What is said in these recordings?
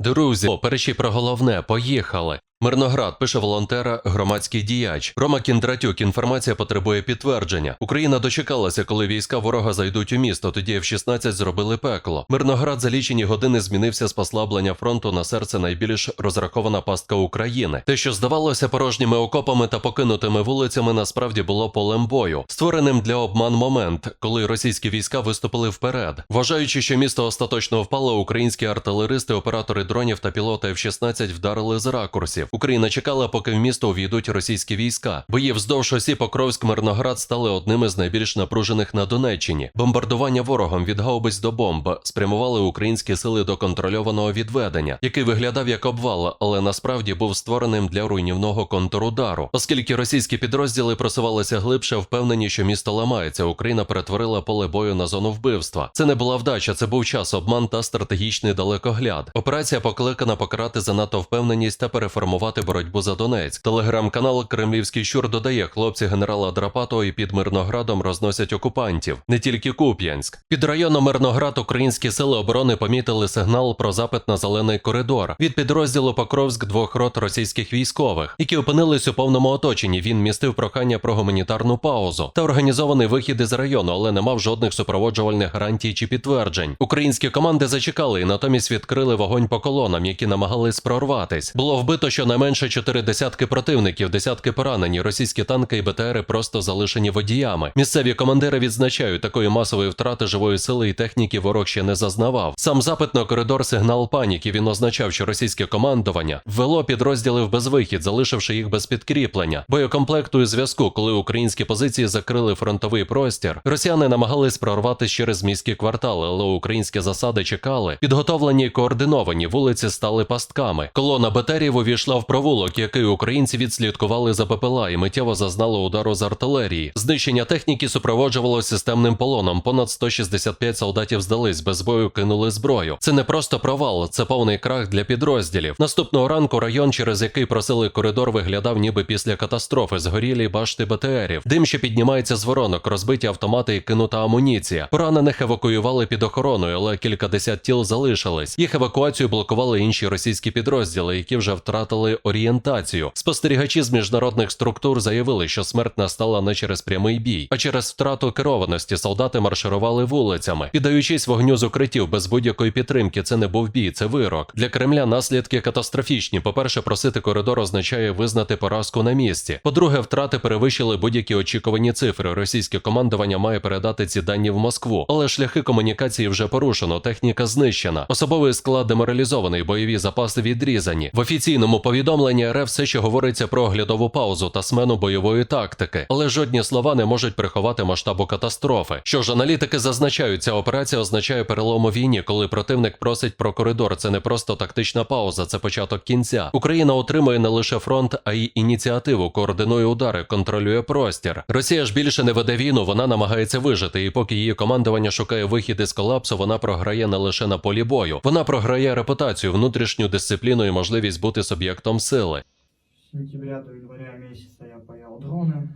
Друзі, о, перші про головне, поїхали. Мирноград пише волонтера, громадський діяч. Рома Кіндратюк. Інформація потребує підтвердження. Україна дочекалася, коли війська ворога зайдуть у місто. Тоді F-16 зробили пекло. Мирноград за лічені години змінився з послаблення фронту на серце найбільш розрахована пастка України. Те, що здавалося порожніми окопами та покинутими вулицями, насправді було полем бою, створеним для обман момент, коли російські війська виступили вперед. Вважаючи, що місто остаточно впало, українські артилеристи, оператори дронів та пілоти F-16 вдарили з ракурсів. Україна чекала, поки в місто увійдуть російські війська. Бої вздовж осі Покровськ-Мирноград стали одними з найбільш напружених на Донеччині. Бомбардування ворогом від гаубиць до бомб спрямували українські сили до контрольованого відведення, який виглядав як обвал, але насправді був створеним для руйнівного контрудару. Оскільки російські підрозділи просувалися глибше, впевнені, що місто ламається, Україна перетворила поле бою на зону вбивства. Це не була вдача, це був час, обман та стратегічний далекогляд. Операція покликана покарати занадто впевненість та переформувати боротьбу за Донецьк. Телеграм-канал Кремлівський щур додає, хлопці генерала Драпатого і під Мирноградом розносять окупантів, не тільки Куп'янськ. Під районом Мирноград українські сили оборони помітили сигнал про запит на зелений коридор від підрозділу Покровськ двох рот російських військових, які опинились у повному оточенні. Він містив прохання про гуманітарну паузу та організований вихід із району, але не мав жодних супроводжувальних гарантій чи підтверджень. Українські команди зачекали і натомість відкрили вогонь по колонам, які намагались прорватись. Було вбито щонайменше чотири десятки противників, десятки поранені. Російські танки і БТРи просто залишені водіями. Місцеві командири відзначають, такої масової втрати живої сили і техніки ворог ще не зазнавав. Сам запит на коридор сигнал паніки. Він означав, що російське командування ввело підрозділи в безвихід, залишивши їх без підкріплення. Боєкомплекту і зв'язку, коли українські позиції закрили фронтовий простір, росіяни намагались прорватися через міські квартали, але українські засади чекали. Підготовлені і координовані вулиці стали пастками. Колона БТРів увійшла в провулок, який українці відслідкували за ППЛА і миттєво зазнали удару з артилерії. Знищення техніки супроводжувалося системним полоном. Понад 165 солдатів здались, без бою кинули зброю. Це не просто провал, це повний крах для підрозділів. Наступного ранку район, через який просили коридор, виглядав ніби після катастрофи. Згорілі башти БТРів. Дим, що піднімається з воронок, розбиті автомати і кинута амуніція. Поранених евакуювали під охороною, але кількадесят тіл залишились. Їх евакуацію блокували інші російські підрозділи, які вже втратили орієнтацію. Спостерігачі з міжнародних структур заявили, що смерть настала не через прямий бій, а через втрату керованості. Солдати марширували вулицями, піддаючись вогню з укриттів без будь-якої підтримки. Це не був бій, це вирок. Для Кремля наслідки катастрофічні. По-перше, просити коридор означає визнати поразку на місці. По-друге, втрати перевищили будь-які очікувані цифри. Російське командування має передати ці дані в Москву, але шляхи комунікації вже порушено. Техніка знищена. Особовий склад деморалізований, бойові запаси відрізані. В офіційному повідомленні РФ все ще говориться про оглядову паузу та смену бойової тактики, але жодні слова не можуть приховати масштабу катастрофи. Що ж, аналітики зазначають, ця операція означає перелом у війні, коли противник просить про коридор. Це не просто тактична пауза, це початок кінця. Україна отримує не лише фронт, а й ініціативу, координує удари, контролює простір. Росія ж більше не веде війну, вона намагається вижити, і поки її командування шукає вихід із колапсу, вона програє не лише на полі бою. Вона програє репутацію, внутрішню дисципліну і можливість бути суб'єктом сили. С сентября до января месяца я паял дроны,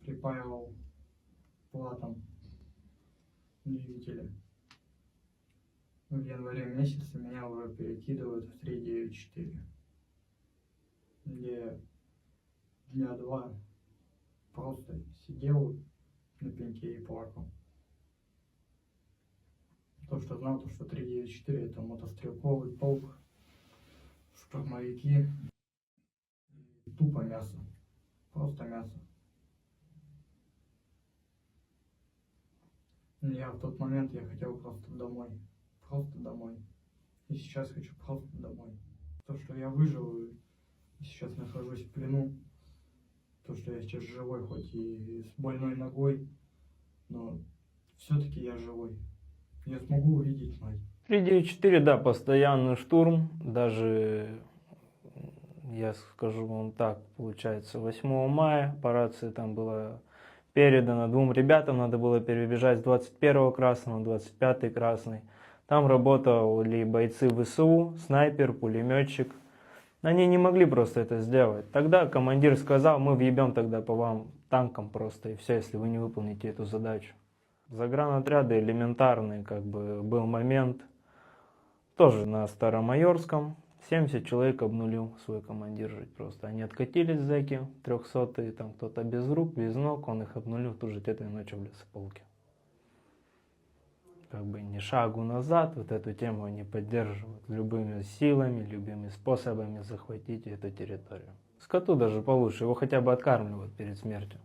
припаивал платом двигатели. В январе месяце меня уже перекидывают в 3.9.4, где дня два просто сидел на пеньке и плакал. То, что знал, то, что 3.9.4 это мотострелковый полк, штурмовики, Тупо мясо. Просто мясо. Я в тот момент я хотел просто домой. Просто домой. И сейчас хочу просто домой. То, что я выжил и сейчас нахожусь в плену. То, что я сейчас живой, хоть и с больной ногой, но все-таки я живой. Я смогу увидеть мать. 394, да, постоянный штурм. Даже, я скажу вам так, получается, 8 мая по рации там было передано двум ребятам, надо было перебежать с 21 красного на 25 красный. Там работали бойцы ВСУ, снайпер, пулеметчик. Они не могли просто это сделать. Тогда командир сказал, мы въебем тогда по вам танком просто и все, если вы не выполните эту задачу. Загранотряды элементарный, как бы, был момент. Тоже на Старомайорском. 70 человек обнулил свой командир жить просто. Они откатились, зэки, 300 там кто-то без рук, без ног, он их обнулил тут же этой ночью в лесополке. Как бы ни шагу назад, вот эту тему они поддерживают любыми силами, любыми способами захватить эту территорию. Скоту даже получше, его хотя бы откармливают перед смертью.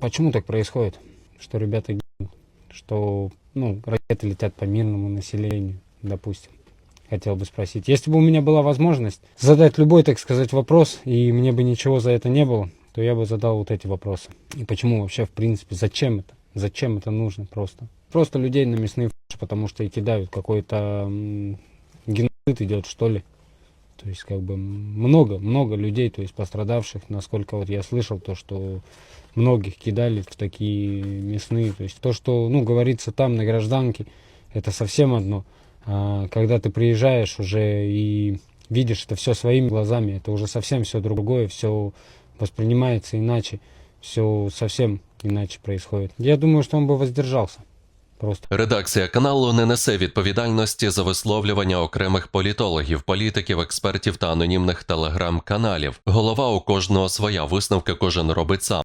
Почему так происходит? Что ребята гибнут, что ну, ракеты летят по мирному населению, допустим. Хотел бы спросить. Если бы у меня была возможность задать любой, так сказать, вопрос, и мне бы ничего за это не было, то я бы задал вот эти вопросы. И почему вообще, в принципе, зачем это? Зачем это нужно просто? Просто людей на мясные ф***, потому что и кидают какой-то геноцид идет, что ли. То есть, как бы, много, много людей, то есть, пострадавших, насколько вот я слышал, то, что многих кидали в такие мясные. То есть то, что, ну, говорится там на гражданке, это совсем одно. А когда ты приезжаешь уже и видишь это все своими глазами, это уже совсем все другое, все воспринимается иначе, все совсем иначе происходит. Я думаю, что он бы воздержался. Просто. Редакція каналу не несе відповідальності за висловлювання окремих політологів, політиків, експертів та анонімних телеграм-каналів. Голова у кожного своя висновки кожен робить сам.